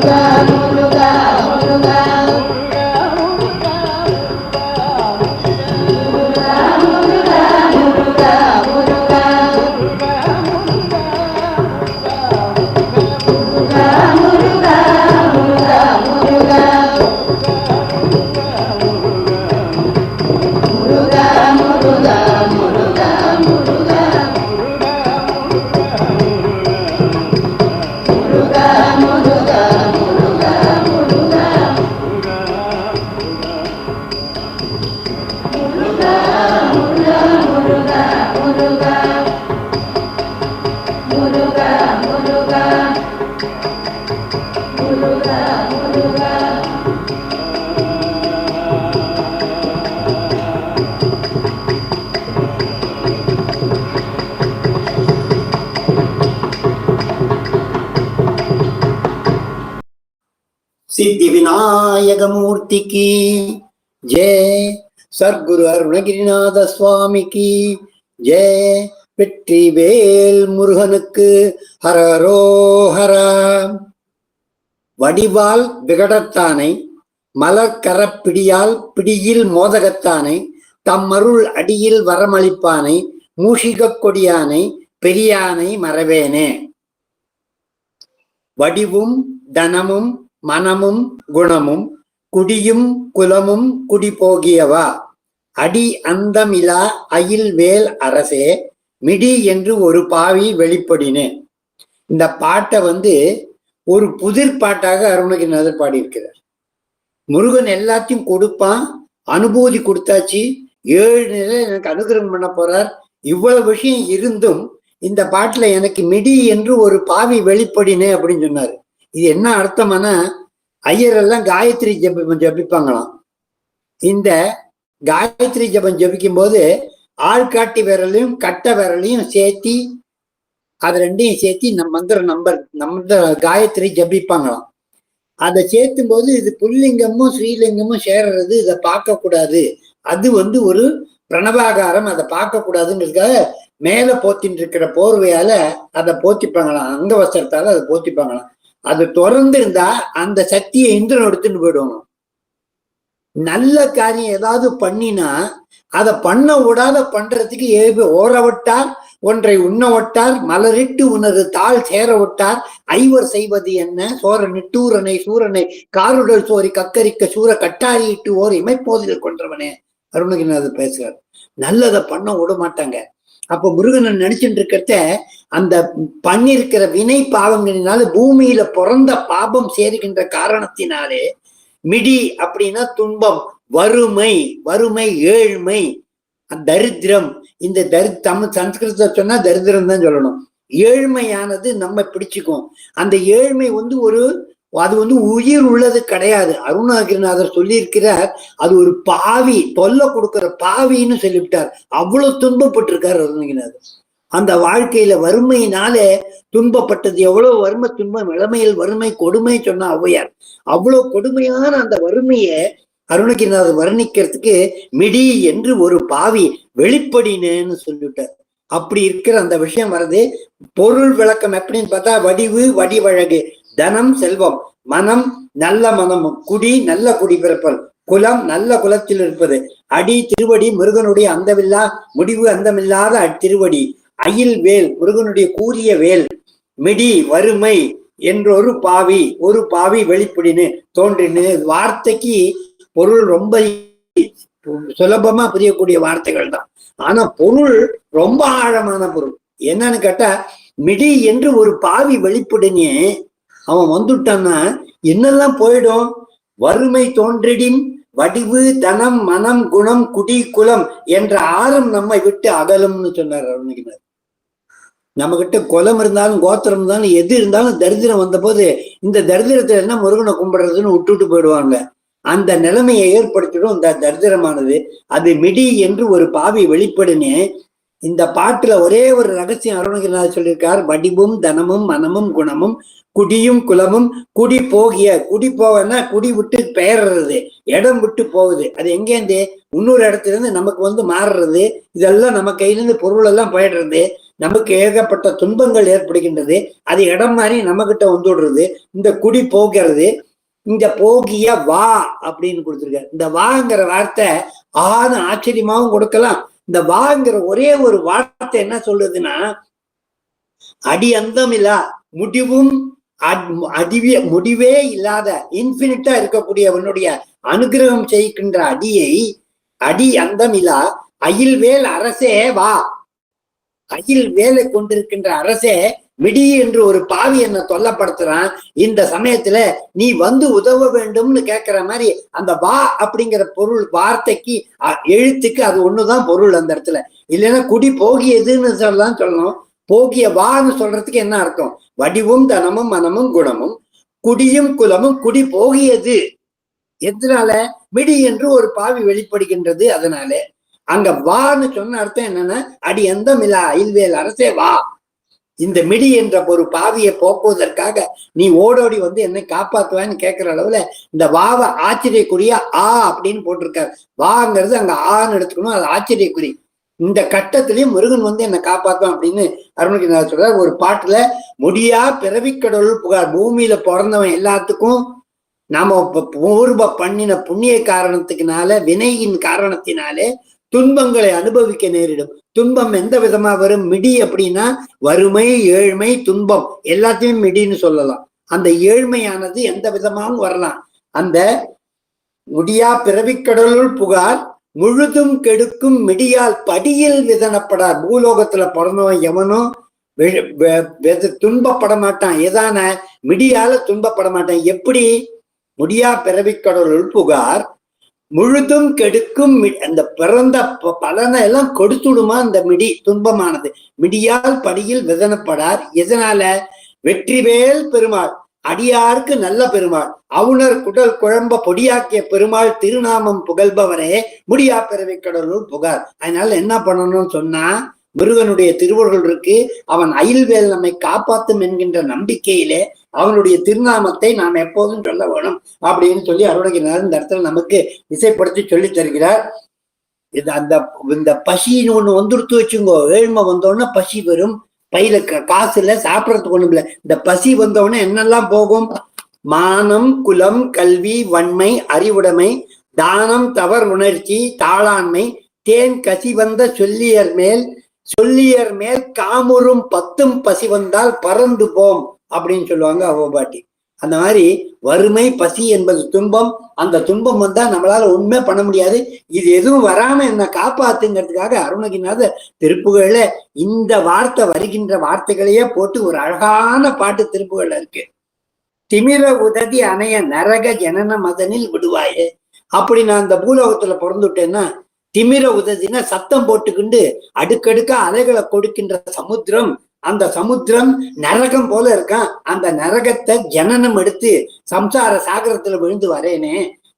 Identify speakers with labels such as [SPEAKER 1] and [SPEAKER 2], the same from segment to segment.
[SPEAKER 1] Obrigado. సిద్ధి వినాయకమూర్తికి జయ సద్గురు అరుణగిరినాథ స్వామికి జయ வெற்றி வேல் முருகனுக்கு ஹரரோஹரா. வடிவால் விகடத்தானை மலர்கரப்பிடியால் பிடியில் மோதகத்தானை தம்மருள் அடியில் வரமளிப்பானை மூஷிகக் கொடியானை பெரியானை மறவேனே. வடிவும் தனமும் மனமும் குணமும் குடியும் குலமும் குடி போகியவா அடி அந்தமிலா அயில் வேல் அரசே மிடி என்று ஒரு பாவி வெளிப்படினேன் இந்த பாட்டை வந்து ஒரு புதிர் பாட்டாக அருணகிரிநாதர் பாடியிருக்கிறார். முருகன் எல்லாத்தையும் கொடுப்பான் அனுபூதி கொடுத்தாச்சு ஏழு நிலை எனக்கு அனுகிரகம் பண்ண போறார். இவ்வளவு விஷயம் இருந்தும் இந்த பாட்டுல எனக்கு மிடி என்று ஒரு பாவி வெளிப்படினே அப்படின்னு சொன்னாரு. இது என்ன அர்த்தம்னா ஐயர் எல்லாம் காயத்ரி ஜபம் ஜபிப்பாங்களாம். இந்த காயத்ரி ஜபம் ஜபிக்கும் போது ஆள்காட்டி விரலையும் கட்ட விரலையும் சேர்த்தி அது ரெண்டையும் சேர்த்தி நம் மந்திர நம்பர் நம்ம காயத்ரி ஜபிப்பாங்களாம். அதை சேர்த்தும் போது இது புல்லிங்கமும் ஸ்ரீலிங்கமும் சேர்றது இதை பார்க்க கூடாது அது வந்து ஒரு பிரணவாகாரம் அதை பார்க்க கூடாதுங்கிறதுக்காக மேல போத்தின்னு இருக்கிற போர்வையால அதை போத்திப்பாங்களாம். அங்க வஸ்திரத்தால அதை போத்திப்பாங்களாம். அது திறந்து இருந்தா அந்த சக்தியை இந்திரன் எடுத்துட்டு போயிடுவாங்க நல்ல காரியம் ஏதாவது பண்ணினா அதை பண்ண விடாத பண்றதுக்கு ஏவி ஓர விட்டார் ஒன்றை உண்ண விட்டார் மலரிட்டு உனது தாள் சேர விட்டார். ஐவர் செய்வது என்ன? சோர நிட்டூரனை சூரனை காருடல் சோரி கக்கரிக்க சூர கட்டாரியிட்டு ஓர் இமைப்போதில் கொன்றவனே. அருணகிரிநாதர் பேசுறார். நல்லதை பண்ண விட மாட்டாங்க. அப்ப முருகனை நினைச்சுட்டு இருக்கிறத அந்த பண்ணிருக்கிற வினை பாவங்களினால பூமியில பிறந்த பாபம் சேருகின்ற காரணத்தினாலே மிடி அப்படின்னா துன்பம் வறுமை வறுமை ஏழ்மை. தரித்திரம். இந்த தரி தமிழ் சன்ஸ்கிருதத்தை சொன்னா தரித்திரம் தான் சொல்லணும். ஏழ்மையானது நம்ம பிடிச்சுக்கும். அந்த ஏழ்மை வந்து ஒரு அது வந்து உயிர் உள்ளது கிடையாது. அருணாகிரிநாதர் சொல்லியிருக்கிறார் அது ஒரு பாவி தொல்லை கொடுக்கிற பாவின்னு சொல்லிவிட்டார். அவ்வளவு துன்பப்பட்டிருக்கார் அருணகிரிநாதர் அந்த வாழ்க்கையில வறுமையினால துன்பப்பட்டது. எவ்வளவு வறுமை துன்பம் இளமையில் வறுமை கொடுமை சொன்ன ஔவையார். அவ்வளவு கொடுமையான அந்த வறுமையை அருணகிரிநாதர் வர்ணிக்கிறதுக்கு மிடி என்று ஒரு பாவி வெளிப்படினேன்னு சொல்லிவிட்டார். அப்படி இருக்கிற அந்த விஷயம் வருது பொருள் விளக்கம் எப்படின்னு பார்த்தா வடிவு வடிவழகு தனம் செல்வம் மனம் நல்ல மனமும் குடி நல்ல குடி பிறப்பல் குலம் நல்ல குலத்தில் இருப்பது. அடி திருவடி முருகனுடைய அந்தமில்லா முடிவு அந்தமில்லாத திருவடி அயில் வேல் முருகனுடைய கூறிய வேல் மிடி வறுமை என்றொரு பாவி ஒரு பாவி வெளிப்படின்னு தோன்றினு வார்த்தைக்கு பொருள் ரொம்ப சுலபமா புரியக்கூடிய வார்த்தைகள் தான். ஆனா பொருள் ரொம்ப ஆழமான பொருள். என்னன்னு கேட்டா மிடி என்று ஒரு பாவி வெளிப்படினே அவன் வந்துட்டான்னா என்னெல்லாம் போயிடும்? வறுமை தோன்றிடின் வடிவு தனம் மனம் குணம் குடி குலம் என்ற ஆறும் நம்மை விட்டு அகலும்னு சொன்னார் அருணகிரிநாதர். நம்ம கிட்ட குலம் இருந்தாலும் கோத்திரம் இருந்தாலும் எது இருந்தாலும் தரித்திரம் வந்தபோது இந்த தரித்திரத்துல என்ன முருகனை கும்பிடுறதுன்னு விட்டுட்டு போயிடுவாங்க. அந்த நிலைமையை ஏற்படுத்திடும் இந்த தரித்திரமானது. அது மிடி என்று ஒரு பாவி வெளிப்படுன்னு இந்த பாட்டுல ஒரே ஒரு ரகசியம் அருணகிரிநாதர் சொல்லியிருக்கார். வடிவும் தனமும் மனமும் குணமும் குடியும் குலமும் குடி போகிய குடி போகன்னா குடி விட்டு பெயர்றது இடம் விட்டு போகுது. அது எங்கேருந்து இன்னொரு இடத்துல இருந்து நமக்கு வந்து மாறுறது. இதெல்லாம் நம்ம கையில இருந்து பொருள் எல்லாம் போயிடுறது. நமக்கு ஏகப்பட்ட துன்பங்கள் ஏற்படுகின்றது. அது இடம் மாதிரி நம்ம கிட்ட வந்துடுறது இந்த குடி போகிறது. இந்த போகிய வா அப்படின்னு கொடுத்துருக்காரு. இந்த வாங்கிற வார்த்தை ஆன ஆச்சரியமாவும் கொடுக்கலாம். இந்த வாங்கிற ஒரே ஒரு வார்த்தை என்ன சொல்லுதுன்னா அடி அந்தம் இல்ல முடிவும் அடிவே முடிவே இல்லாத இன்பினிட்டா இருக்கக்கூடியவனுடைய அனுகிரகம் செய்கின்ற அடியை அடி அந்தமில்லா அயில்வேல் அரசே வா. அகில் வேலை கொண்டிருக்கின்ற அரசே விடி என்று ஒரு பாவி என்ன தொல்லப்படுத்துறான். இந்த சமயத்துல நீ வந்து உதவ வேண்டும்னு கேட்கிற மாதிரி அந்த வா அப்படிங்கிற பொருள் வார்த்தைக்கு எழுத்துக்கு அது ஒண்ணுதான் பொருள் அந்த இடத்துல. இல்லைன்னா குடி போகியதுன்னு சொல்லலாம் சொல்லணும். போகிய வான்னு சொல்றதுக்கு என்ன அர்த்தம்? வடிவும் தனமும் மனமும் குணமும் குடியும் குலமும் குடி போகியது. எதனால? மிடி என்று ஒரு பாவி வெளிப்படுகின்றது அதனால. அங்க வான்னு சொன்ன அர்த்தம் என்னன்னா அடி எந்த மிலா அயில்வேல் அரசே வா. இந்த மிடி என்ற ஒரு பாவியை போக்குவதற்காக நீ ஓடோடி வந்து என்னை காப்பாத்துவான்னு கேட்கிற அளவுல இந்த வாவை ஆச்சரியக்குரிய ஆ அப்படின்னு போட்டிருக்காரு. வாங்கிறது அங்க ஆன்னு எடுத்துக்கணும் அது ஆச்சரியக்குறி. இந்த கட்டத்திலயும் முருகன் வந்து என்னை காப்பாத்துவான் அப்படின்னு அருணகிரிநாதர் சொல்றார். ஒரு பாட்டுல முடியா பிறவிக்கடவுள் புகார் பூமியில பிறந்தவன் எல்லாத்துக்கும் நாம பூர்வ பண்ணின புண்ணிய காரணத்துக்குனால வினையின் காரணத்தினாலே துன்பங்களை அனுபவிக்க நேரிடும். துன்பம் எந்த விதமா வரும்? மிடி அப்படின்னா வறுமை ஏழ்மை துன்பம். எல்லாத்தையும் மிடின்னு சொல்லலாம். அந்த ஏழ்மையானது எந்த விதமாகவும் வரலாம். அந்த முடியா பிறவிக்கடலுள் புகார் முழுதும் கெடுக்கும் மிடியால் படியில் விதனப்படார் பூலோகத்துல பிறந்தவன் எவனும் வெ- துன்பப்பட மாட்டான் ஏதான மிடியால துன்பப்பட மாட்டான் எப்படி? முடியா பிறவிக்கடலுள் புகார் முழுதும் கெடுக்கும் அந்த பிறந்த பலனை எல்லாம் கொடுத்துடுமா அந்த மிடி துன்பமானது? மிடியால் படியில் விதனப்படார். எதனால? வெற்றிவேல் பெருமாள் அடியார்க்கு நல்ல பெருமாள். அவுணர் குடல் குழம்ப பொடியாக்கிய பெருமாள் திருநாமம் புகழ்பவரே. முடியா பிறவை கடலூர் புகார். அதனால என்ன பண்ணணும்னு சொன்னா முருகனுடைய திருவருள் இருக்கு. அவன் அயில்வேல் நம்மை காப்பாத்தும் என்கின்ற நம்பிக்கையிலே அவனுடைய திருநாமத்தை நாம் எப்போதும் சொல்ல வேணும் அப்படின்னு சொல்லி அருணகிரிநாதர் இந்த இடத்துல நமக்கு இசைப்படுத்தி சொல்லி தருகிறார். இது அந்த இந்த பசின்னு ஒண்ணு வந்துடுத்து வச்சுங்கோ. ஏழ்மை வந்தோடனே பசி வரும். பையில காசு இல்லை சாப்பிட்றதுக்கு ஒண்ணும் இல்ல. இந்த பசி வந்தோடனே என்னெல்லாம் போகும்? மானம் குலம் கல்வி வன்மை அறிவுடைமை தானம் தவறு உணர்ச்சி தாளாண்மை தேன் கசி வந்த சொல்லியர் மேல் சொல்லியர் மேல் காமுறும் பத்தும் பசி வந்தால் பறந்து போம். அப்படின்னு சொல்லுவாங்க அவ பாட்டி. அந்த மாதிரி வறுமை பசி என்பது துன்பம் அந்த துன்பம் வந்தா நம்மளால உண்மை பண்ண முடியாது. இது எதுவும் வராம என்ன காப்பாத்துங்கிறதுக்காக அருணகிரிநாத திருப்புகள்ல இந்த வார்த்தை வருகின்ற வார்த்தைகளையே போட்டு ஒரு அழகான பாட்டு திருப்புகள்ல இருக்கு. திமிர உததி அணைய நரக ஜனன மதனில் விடுவாயே. அப்படி நான் அந்த பூலோகத்துல பிறந்துட்டேன்னா திமிர உதவினா சத்தம் போட்டுக்கிண்டு அடுக்கடுக்கா அலைகளை கொடுக்கின்ற சமுத்திரம் அந்த சமுத்திரம் நரகம் போல இருக்கான் அந்த நரகத்தை ஜனனம் எடுத்து சம்சார சாகரத்துல விழுந்து வரேனே.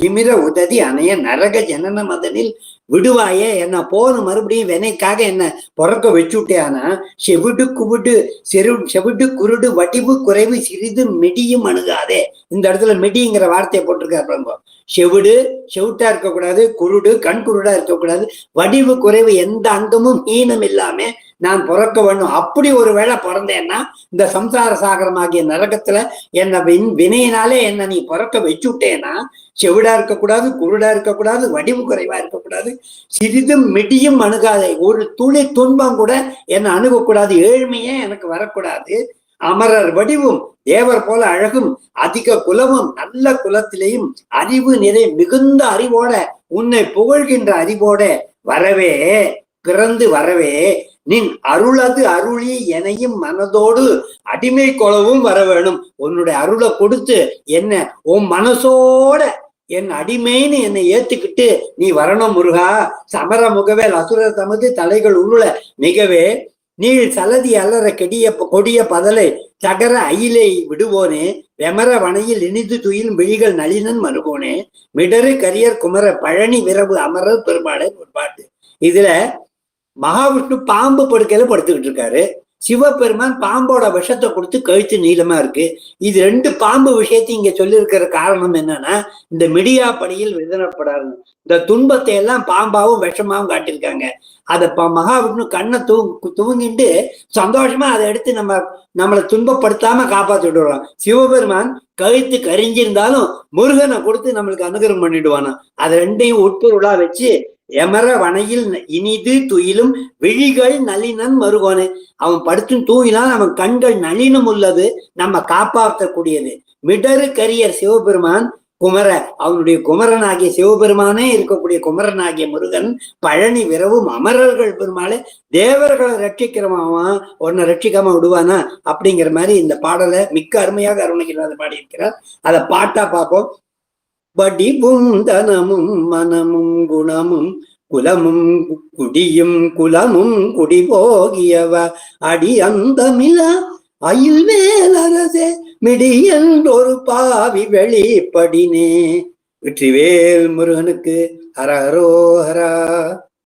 [SPEAKER 1] திமிர உததி அணைய நரக ஜனன மதனில் விடுவாயே என்ன? போன மறுபடியும் வினைக்காக என்ன பிறக்க வச்சுட்டேனா? செவிடு குவிடு செரு செவிடு குருடு வடிவு குறைவு சிறிது மெடியும் அணுகாதே. இந்த இடத்துல மெடிங்கிற வார்த்தையை போட்டிருக்காரு பாருங்க செவிடு செவிட்டா இருக்கக்கூடாது குருடு கண் குருடா இருக்கக்கூடாது. வடிவு குறைவு எந்த அங்கமும் ஹீனம் இல்லாம நான் பிறக்க வேணும் அப்படி ஒரு வேளை பிறந்தேன்னா இந்த சம்சார சாகரமாகிய நரகத்துல என்ன வின் வினையினாலே என்ன நீ பிறக்க வச்சுட்டேனா செவிடா இருக்கக்கூடாது குருடா இருக்கக்கூடாது வடிவு குறைவா இருக்கக்கூடாது சிறிதும் மிடியும் அணுகாதே. ஒரு துளி துன்பம் கூட என்னை அணுகக்கூடாது ஏழ்மையே எனக்கு வரக்கூடாது. அமரர் வடிவும் தேவர் போல அழகும் அதிக குலமும் நல்ல குலத்திலேயும் அறிவு நிறை மிகுந்த அறிவோட உன்னை புகழ்கின்ற அறிவோட வரவே பிறந்து வரவே நின் அருளது அருளி எனையும் மனதோடு அடிமை கொலவும் வர வேணும். உன்னுடைய அருளை கொடுத்து என்ன உன் மனசோட என் அடிமைன்னு என்னை ஏத்துக்கிட்டு நீ வரணும் முருகா. சமர முகவேல் அசுர தமது தலைகள் உருள மிகவே. நீள் சலதி அலற கெடிய கொடிய பதலை தகர அயிலை விடுவோனே. வெமர வனையில் இனிது துயில் விழிகள் நளினன் மறுகோனே மிடரு கரியர் குமர பழனி விரவு அமரர் பெருமாளை ஒரு இதுல மகாவிஷ்ணு பாம்பு படுக்கையில படுத்துக்கிட்டு இருக்காரு. சிவபெருமான் பாம்போட விஷத்தை கொடுத்து கழுத்து நீளமா இருக்கு. இது ரெண்டு பாம்பு விஷயத்தையும் இங்க சொல்லியிருக்கிற காரணம் என்னன்னா இந்த மிடியா படியில் விதனப்படாது. இந்த துன்பத்தை எல்லாம் பாம்பாவும் விஷமாவும் காட்டியிருக்காங்க. அதை ப மகாவிஷ்ணு கண்ணை தூ தூங்கிட்டு சந்தோஷமா அதை எடுத்து நம்ம நம்மளை துன்பப்படுத்தாம காப்பாத்திடுறோம் சிவபெருமான் கழுத்து கரிஞ்சிருந்தாலும் முருகனை கொடுத்து நம்மளுக்கு அனுகிரகம் பண்ணிடுவானா அதை ரெண்டையும் உட்பொருளா வச்சு எமர வனையில் இனிது துயிலும் விழிகள் நளினன் மருகோனே. அவன் படுத்து தூங்கினால் அவன் கண்கள் நளினம் உள்ளது நம்ம காப்பாற்றக்கூடியது. மிடரு கரியர் சிவபெருமான் குமர அவனுடைய குமரனாகிய சிவபெருமானே இருக்கக்கூடிய குமரனாகிய முருகன் பழனி விரவும் அமரர்கள் பெருமாளே தேவர்களை ரட்சிக்கிறவன் உன்னை ரட்சிக்காம விடுவானா? அப்படிங்கிற மாதிரி இந்த பாடலை மிக்க அருமையாக அருணகிரிநாதர் பாடியிருக்கிறார். அதை பாட்டா பார்ப்போம். வடிவும் தனமும் மனமும் குணமும் குலமும் குடியும் குலமும் குடி போகியவ அடி அந்தமில அயில் வேலரசே மிடியன் பாவி வெளிப்படினே. வெற்றிவேல் முருகனுக்கு ஹரஹரோ. ஹரா